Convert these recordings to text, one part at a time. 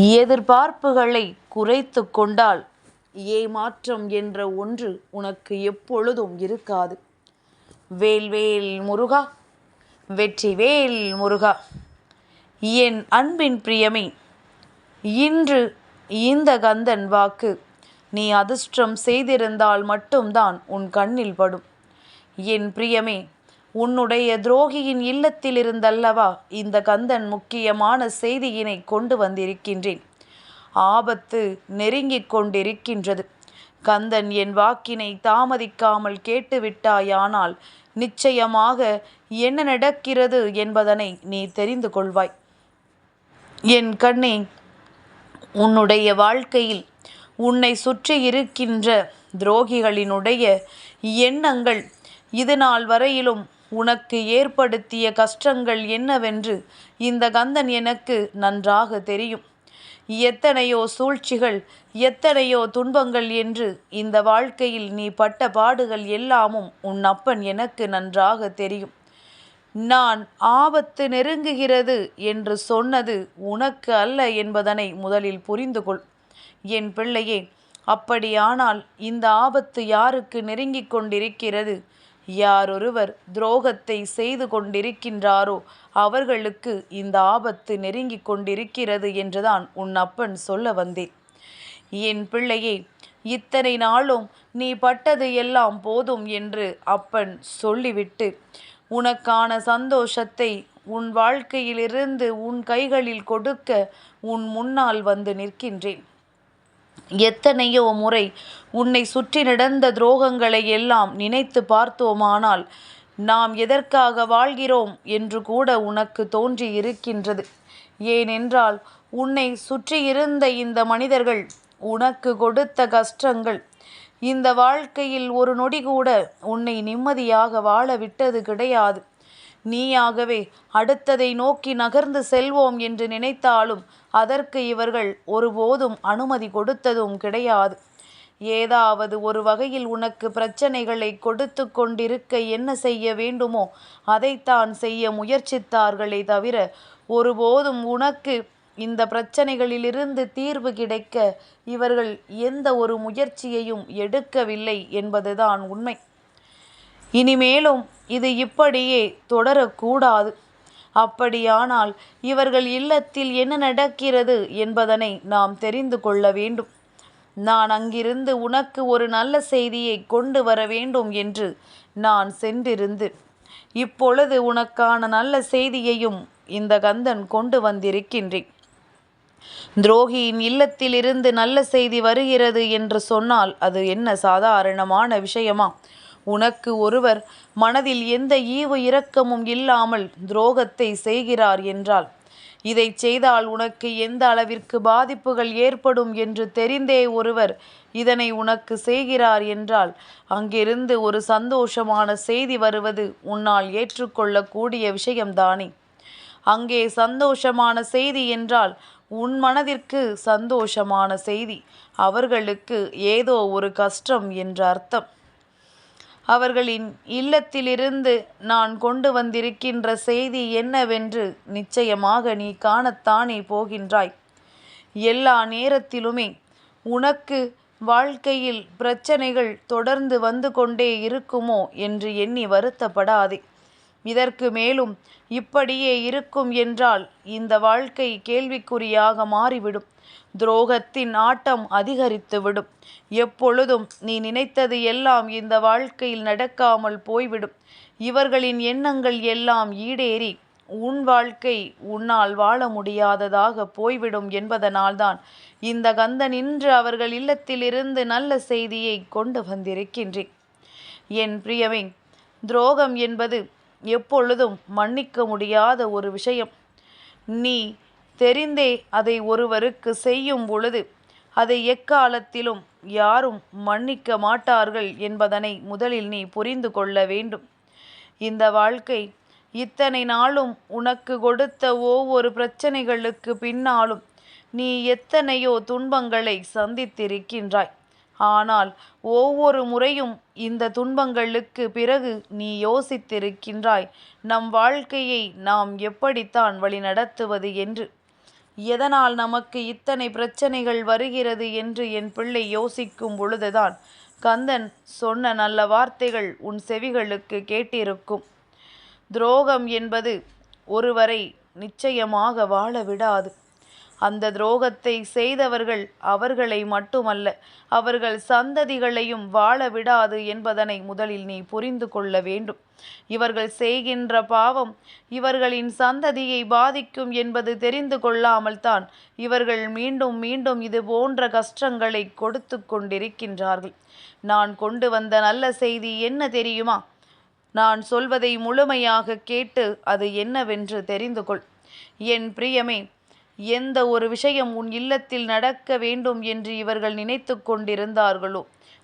எதிர்பார்ப்புகளை குறைத்து கொண்டால் ஏமாற்றம் என்ற ஒன்று உனக்கு எப்பொழுதும் இருக்காது. வேல்வேல் முருகா வெற்றிவேல் முருகா. என் அன்பின் பிரியமே இன்று இந்த கந்தன் வாக்கு நீ அதிர்ஷ்டம் செய்திருந்தால் மட்டும்தான் உன் கண்ணில் படும். என் பிரியமே உன்னுடைய துரோகியின் இல்லத்திலிருந்தல்லவா இந்த கந்தன் முக்கியமான செய்தியினை கொண்டு வந்திருக்கின்றேன். ஆபத்து நெருங்கிக் கொண்டிருக்கின்றது. கந்தன் என் வாக்கினை தாமதிக்காமல் கேட்டுவிட்டாயானால் நிச்சயமாக என்ன நடக்கிறது என்பதனை நீ தெரிந்து கொள்வாய். என் கண்ணே உன்னுடைய வாழ்க்கையில் உன்னை சுற்றி இருக்கின்ற துரோகிகளினுடைய எண்ணங்கள் இது நாள் வரையிலும் உனக்கு ஏற்படுத்திய கஷ்டங்கள் என்னவென்று இந்த கந்தன் எனக்கு நன்றாக தெரியும். எத்தனையோ சூழ்ச்சிகள் எத்தனையோ துன்பங்கள் என்று இந்த வாழ்க்கையில் நீ பட்ட பாடுகள் எல்லாமும் உன் அப்பன் எனக்கு நன்றாக தெரியும். நான் ஆபத்து நெருங்குகிறது என்று சொன்னது உனக்கு அல்ல என்பதனை முதலில் புரிந்து கொள். என் பிள்ளையே அப்படியானால் இந்த ஆபத்து யாருக்கு நெருங்கிக் கொண்டிருக்கிறது? யாரொருவர் துரோகத்தை செய்து கொண்டிருக்கின்றாரோ அவர்களுக்கு இந்த ஆபத்து நெருங்கிக் கொண்டிருக்கிறது என்றுதான் உன் அப்பன் சொல்ல வந்தேன். என் பிள்ளையே இத்தனை நாளும் நீ பட்டது எல்லாம் போதும் என்று அப்பன் சொல்லிவிட்டு உனக்கான சந்தோஷத்தை உன் வாழ்க்கையிலிருந்து உன் கைகளில் கொடுக்க உன் முன்னால் வந்து நிற்கின்றேன். எத்தனையோ முறை உன்னை சுற்றி நடந்த துரோகங்களை எல்லாம் நினைத்து பார்த்தோமானால் நாம் எதற்காக வாழ்கிறோம் என்று கூட உனக்கு தோன்றி இருக்கின்றது ஏனென்றால் உன்னை சுற்றியிருந்த இந்த மனிதர்கள் உனக்கு கொடுத்த கஷ்டங்கள். இந்த வாழ்க்கையில் ஒரு நொடி கூட உன்னை நிம்மதியாக வாழ விட்டது கிடையாது. நீயாகவே அடுத்ததை நோக்கி நகர்ந்து செல்வோம் என்று நினைத்தாலும் அதற்கு இவர்கள் ஒருபோதும் அனுமதி கொடுத்ததும் கிடையாது. ஏதாவது ஒரு வகையில் உனக்கு பிரச்சனைகளை கொடுத்து கொண்டிருக்க என்ன செய்ய வேண்டுமோ அதைத்தான் செய்ய முயற்சித்தார்களே தவிர ஒருபோதும் உனக்கு இந்த பிரச்சனைகளிலிருந்து தீர்வு கிடைக்க இவர்கள் எந்த ஒரு முயற்சியையும் எடுக்கவில்லை என்பதுதான் உண்மை. இனிமேலும் இது இப்படியே தொடரக்கூடாது. அப்படியானால் இவர்கள் இல்லத்தில் என்ன நடக்கிறது என்பதனை நாம் தெரிந்து கொள்ள வேண்டும். நான் அங்கிருந்து உனக்கு ஒரு நல்ல செய்தியை கொண்டு வர வேண்டும் என்று நான் சென்றிருந்து இப்பொழுது உனக்கான நல்ல செய்தியையும் இந்த கந்தன் கொண்டு வந்திருக்கின்றேன். துரோகியின் இல்லத்திலிருந்து நல்ல செய்தி வருகிறது என்று சொன்னால் அது என்ன சாதாரணமான விஷயமா? உனக்கு ஒருவர் மனதில் எந்த ஈவு இரக்கமும் இல்லாமல் துரோகத்தை செய்கிறார் என்றால் இதை செய்தால் உனக்கு எந்த அளவிற்கு பாதிப்புகள் ஏற்படும் என்று தெரிந்தே ஒருவர் இதனை உனக்கு செய்கிறார் என்றால் அங்கிருந்து ஒரு சந்தோஷமான செய்தி வருவது உன்னால் ஏற்றுக்கொள்ளக்கூடிய விஷயம்தானே. அங்கே சந்தோஷமான செய்தி என்றால் உன் மனதிற்கு சந்தோஷமான செய்தி. அவர்களுக்கு ஏதோ ஒரு கஷ்டம் என்று அர்த்தம். அவர்களின் இல்லத்திலிருந்து நான் கொண்டு வந்திருக்கின்ற செய்தி என்னவென்று நிச்சயமாக நீ காணத்தானே போகின்றாய். எல்லா நேரத்திலுமே உனக்கு வாழ்க்கையில் பிரச்சனைகள் தொடர்ந்து வந்து கொண்டே இருக்குமோ என்று எண்ணி வருத்தப்படாதே. இதற்கு மேலும் இப்படியே இருக்கும் என்றால் இந்த வாழ்க்கை கேள்விக்குறியாக மாறிவிடும். துரோகத்தின் ஆட்டம் அதிகரித்துவிடும். எப்பொழுதும் நீ நினைத்தது எல்லாம் இந்த வாழ்க்கையில் நடக்காமல் போய்விடும். இவர்களின் எண்ணங்கள் எல்லாம் ஈடேறி உன் வாழ்க்கை உன்னால் வாழ முடியாததாக போய்விடும் என்பதனால்தான் இந்த கந்தன் இன்று அவர்கள் இல்லத்திலிருந்து நல்ல செய்தியை கொண்டு வந்திருக்கின்றேன். என் பிரியமே துரோகம் என்பது எப்பொழுதும் மன்னிக்க முடியாத ஒரு விஷயம். நீ தெரிந்தே அதை ஒருவருக்கு செய்யும் பொழுது அதை எக்காலத்திலும் யாரும் மன்னிக்க மாட்டார்கள் என்பதனை முதலில் நீ புரிந்து கொள்ள வேண்டும். இந்த வாழ்க்கை இத்தனை நாளும் உனக்கு கொடுத்த ஒவ்வொரு பிரச்சனைகளுக்கு பின்னாலும் நீ எத்தனையோ துன்பங்களை சந்தித்திருக்கின்றாய். ஆனால் ஒவ்வொரு முறையும் இந்த துன்பங்களுக்கு பிறகு நீ யோசித்திருக்கின்றாய் நம் வாழ்க்கையை நாம் எப்படித்தான் வழிநடத்துவது என்று. எதனால் நமக்கு இத்தனை பிரச்சனைகள் வருகிறது என்று என் பிள்ளை யோசிக்கும் பொழுதுதான் கந்தன் சொன்ன நல்ல வார்த்தைகள் உன் செவிகளுக்கு கேட்டிருக்கும். துரோகம் என்பது ஒருவரை நிச்சயமாக வாழ விடாது. அந்த துரோகத்தை செய்தவர்கள் அவர்களை மட்டுமல்ல அவர்கள் சந்ததிகளையும் வாழ விடாது என்பதனை முதலில் நீ புரிந்து கொள்ள வேண்டும். இவர்கள் செய்கின்ற பாவம் இவர்களின் சந்ததியை பாதிக்கும் என்பது தெரிந்து கொள்ளாமல் தான் இவர்கள் மீண்டும் மீண்டும் இது போன்ற கஷ்டங்களை கொடுத்து கொண்டிருக்கின்றார்கள். நான் கொண்டு வந்த நல்ல செய்தி என்ன தெரியுமா? நான் சொல்வதை முழுமையாக கேட்டு அது என்னவென்று தெரிந்து கொள். என் பிரியமே எந்த ஒரு விஷயம் உன் இல்லத்தில் நடக்க வேண்டும் என்று இவர்கள் நினைத்து கொண்டிருந்தார்களோ?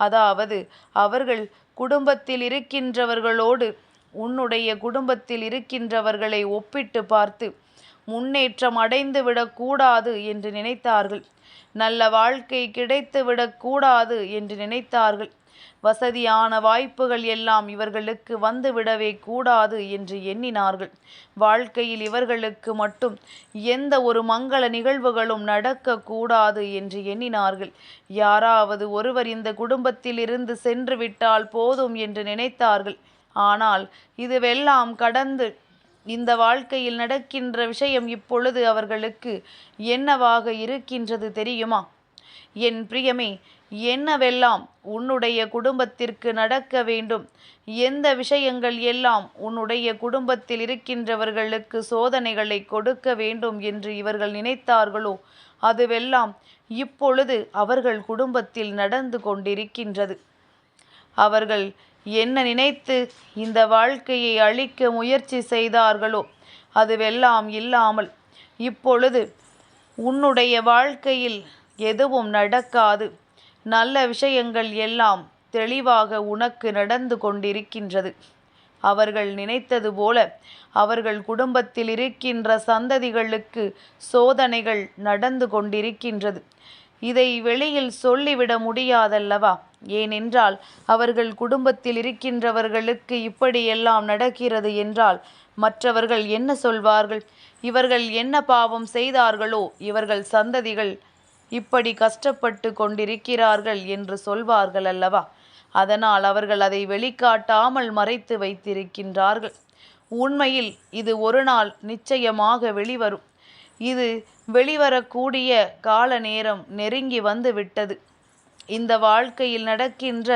அதாவது அவர்கள் குடும்பத்தில் இருக்கின்றவர்களோடு உன்னுடைய குடும்பத்தில் இருக்கின்றவர்களை ஒப்பிட்டு பார்த்து முன்னேற்றம் அடைந்து விடக்கூடாது என்று நினைத்தார்கள். நல்ல வாழ்க்கை கிடைத்து விடக்கூடாது என்று நினைத்தார்கள். வசதியான வாய்ப்புகள் எல்லாம் இவர்களுக்கு வந்துவிடவே கூடாது என்று எண்ணினார்கள். வாழ்க்கையில் இவர்களுக்கு மட்டும் எந்த ஒரு மங்கள நிகழ்வுகளும் நடக்கக்கூடாது என்று எண்ணினார்கள். யாராவது ஒருவர் இந்த குடும்பத்தில் இருந்து சென்று விட்டால் போதும் என்று நினைத்தார்கள். ஆனால் இதுவெல்லாம் கடந்து இந்த வாழ்க்கையில் நடக்கின்ற விஷயம் இப்பொழுது அவர்களுக்கு என்னவாக இருக்கின்றது தெரியுமா? என் பிரியமே என்னவெல்லாம் உன்னுடைய குடும்பத்திற்கு நடக்க வேண்டும்? எந்த விஷயங்கள் எல்லாம் உன்னுடைய குடும்பத்தில் இருக்கின்றவர்களுக்கு சோதனைகளை கொடுக்க வேண்டும் என்று இவர்கள் நினைத்தார்களோ அதுவெல்லாம் இப்பொழுது அவர்கள் குடும்பத்தில் நடந்து கொண்டிருக்கின்றது. அவர்கள் என்ன நினைத்து இந்த வாழ்க்கையை அழிக்க முயற்சி செய்தார்களோ அதுவெல்லாம் இல்லாமல் இப்பொழுது உன்னுடைய வாழ்க்கையில் எதுவும் நடக்காது. நல்ல விஷயங்கள் எல்லாம் தெளிவாக உனக்கு நடந்து கொண்டிருக்கின்றது. அவர்கள் நினைத்தது போல அவர்கள் குடும்பத்தில் இருக்கின்ற சந்ததிகளுக்கு சோதனைகள் நடந்து கொண்டிருக்கின்றது. இதை வெளியில் சொல்லிவிட முடியாதல்லவா? ஏனென்றால் அவர்கள் குடும்பத்தில் இருக்கின்றவர்களுக்கு இப்படியெல்லாம் நடக்கிறது என்றால் மற்றவர்கள் என்ன சொல்வார்கள்? இவர்கள் என்ன பாவம் செய்தார்களோ? இவர்கள் சந்ததிகள் இப்படி கஷ்டப்பட்டு கொண்டிருக்கிறார்கள் என்று சொல்வார்கள் அல்லவா? அதனால் அவர்கள் அதை வெளிக்காட்டாமல் மறைத்து வைத்திருக்கின்றார்கள். உண்மையில் இது ஒரு நாள் நிச்சயமாக வெளிவரும். இது வெளிவரக்கூடிய கால நேரம் நெருங்கி வந்து விட்டது. இந்த வாழ்க்கையில் நடக்கின்ற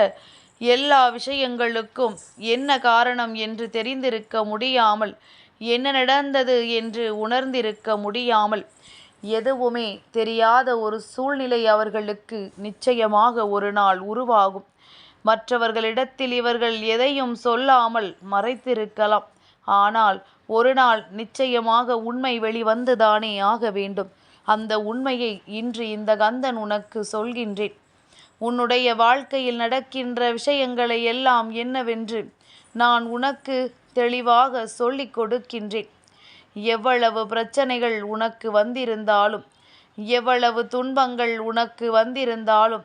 எல்லா விஷயங்களுக்கும் என்ன காரணம் என்று தெரிந்திருக்க முடியாமல் என்ன நடந்தது என்று உணர்ந்திருக்க முடியாமல் எதுவுமே தெரியாத ஒரு சூழ்நிலை அவர்களுக்கு நிச்சயமாக ஒரு நாள் உருவாகும். மற்றவர்களிடத்தில் இவர்கள் எதையும் சொல்லாமல் மறைத்திருக்கலாம். ஆனால் ஒரு நாள் நிச்சயமாக உண்மை வெளிவந்துதானே ஆக வேண்டும். அந்த உண்மையை இன்று இந்த கந்தன் உனக்கு சொல்கின்றேன். உன்னுடைய வாழ்க்கையில் நடக்கின்ற விஷயங்களை எல்லாம் என்னவென்று நான் உனக்கு தெளிவாக சொல்லிக் கொடுக்கின்றேன். எவ்வளவு பிரச்சனைகள் உனக்கு வந்திருந்தாலும் எவ்வளவு துன்பங்கள் உனக்கு வந்திருந்தாலும்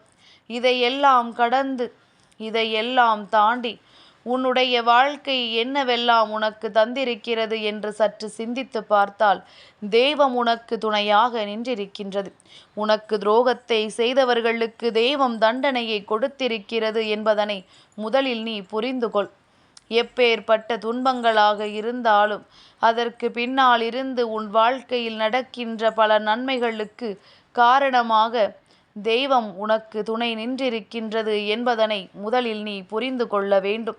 இதையெல்லாம் கடந்து இதையெல்லாம் தாண்டி உன்னுடைய வாழ்க்கை என்னவெல்லாம் உனக்கு தந்திருக்கிறது என்று சற்று சிந்தித்து பார்த்தால் தெய்வம் உனக்கு துணையாக நின்றிருக்கின்றது. உனக்கு துரோகத்தை செய்தவர்களுக்கு தெய்வம் தண்டனையை கொடுத்திருக்கிறது என்பதனை முதலில் நீ புரிந்து கொள் எப்பேற்பட்ட துன்பங்களாக இருந்தாலும் அதற்கு பின்னால் இருந்து உன் வாழ்க்கையில் நடக்கின்ற பல நன்மைகளுக்கு காரணமாக தெய்வம் உனக்கு துணை நின்றிருக்கின்றது என்பதனை முதலில் நீ புரிந்து கொள்ள வேண்டும்.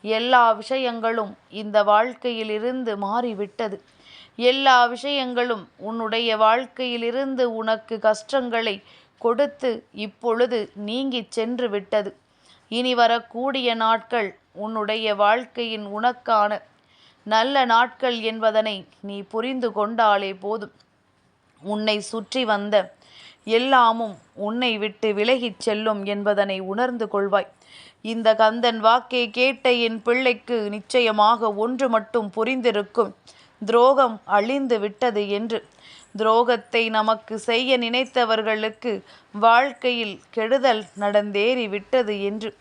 எல்லா விஷயங்களும் இந்த வாழ்க்கையிலிருந்து மாறிவிட்டது. எல்லா விஷயங்களும் உன்னுடைய வாழ்க்கையிலிருந்து உனக்கு கஷ்டங்களை கொடுத்து இப்பொழுது நீங்கிச் சென்று விட்டது. இனி வரக்கூடிய நாட்கள் உன்னுடைய வாழ்க்கையின் உனக்கான நல்ல நாட்கள் என்பதனை நீ புரிந்து கொண்டாலே போதும். உன்னை சுற்றி வந்த எல்லாமும் உன்னை விட்டு விலகிச் செல்லும் என்பதனை உணர்ந்து கொள்வாய். இந்த கந்தன் வாக்கை கேட்ட என் பிள்ளைக்கு நிச்சயமாக ஒன்று மட்டும் புரிந்திருக்கும். துரோகம் அழிந்து விட்டது என்று துரோகத்தை நமக்கு செய்ய நினைத்தவர்களுக்கு வாழ்க்கையில் கெடுதல் நடந்தேறி விட்டது என்று.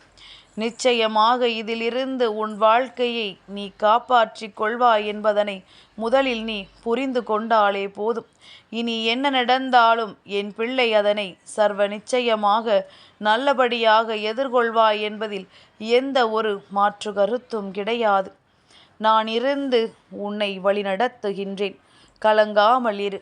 நிச்சயமாக இதிலிருந்து உன் வாழ்க்கையை நீ காப்பாற்றிக் கொள்வாய் என்பதனை முதலில் நீ புரிந்து கொண்டாலே போதும். இனி என்ன நடந்தாலும் என் பிள்ளை அதனை சர்வ நிச்சயமாக நல்லபடியாக எதிர்கொள்வாய் என்பதில் எந்த ஒரு மாற்று கருத்தும் கிடையாது. நான் இருந்து உன்னை வழிநடத்துகின்றேன். கலங்காமல் இரு.